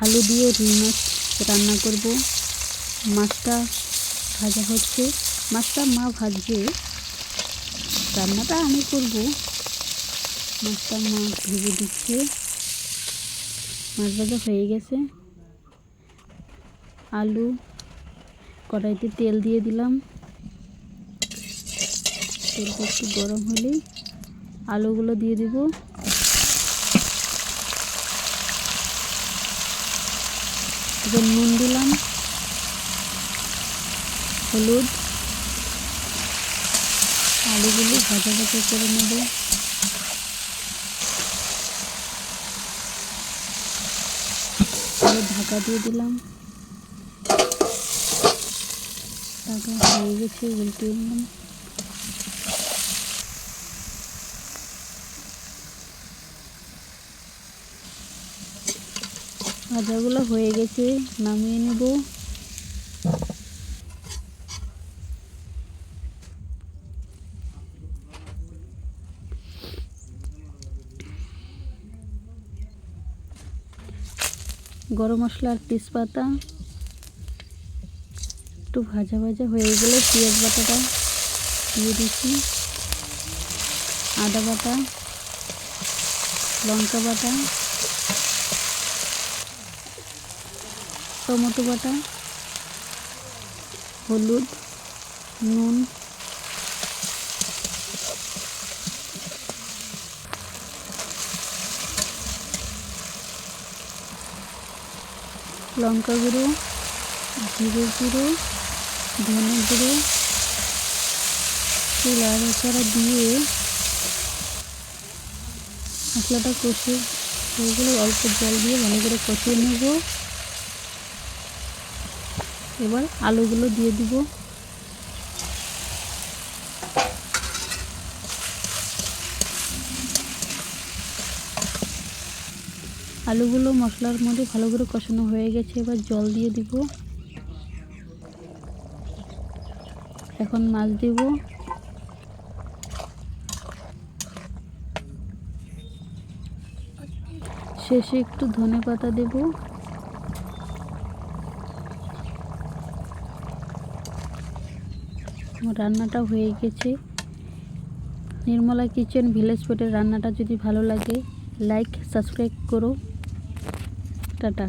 আলু দিয়ে রুই মাছ রান্না করব। মাছটা ভাজা হচ্ছে। মাছটা মা ভাজবে। রান্নাটা আমি করব। মাছটা মা ভেজে দিচ্ছে। মাছ ভাজা হয়ে গেছে। আলু কড়াইতে তেল দিয়ে দিলাম। তেলটা একটু গরম হলেই আলুগুলো দিয়ে দিব। এবার নুন দিলাম, হলুদ, আলুগুলো ভাজা ভাজা করে নেব। ঢাকা দিয়ে দিলাম। ঢাকা হয়ে গেছে, উল্টে দিলাম। ভাজাগুলো হয়ে গেছে, নামিয়ে নেব। গরম মশলার তেজপাতা। একটু ভাজা ভাজা হয়ে গেলে পেঁয়াজ বাটাটা দিয়ে দিচ্ছি। আদা বাটা, লঙ্কা বাটা টমেটো বাটা হলুদ, নুন। লঙ্কা গুঁড়ো, জিরে গুঁড়ো, ধনে গুঁড়ো লাল ছাড়া দিয়ে মশলাটা কষে ওইগুলো অল্প জল দিয়ে ভালো করে কষিয়ে নেব। এবার আলুগুলো দিয়ে দিব। আলুগুলো মশলার মধ্যে ভালো করে কষানো হয়ে গেছে, এবার জল দিয়ে দিব। এখন মাছ দিব। শেষে একটু ধনে পাতা দেব। রান্নাটা হয়ে গেছে। নির্মলা কিচেন ভিলেজ ফুডের রান্নাটা যদি ভালো লাগে লাইক সাবস্ক্রাইব করো। টাটা।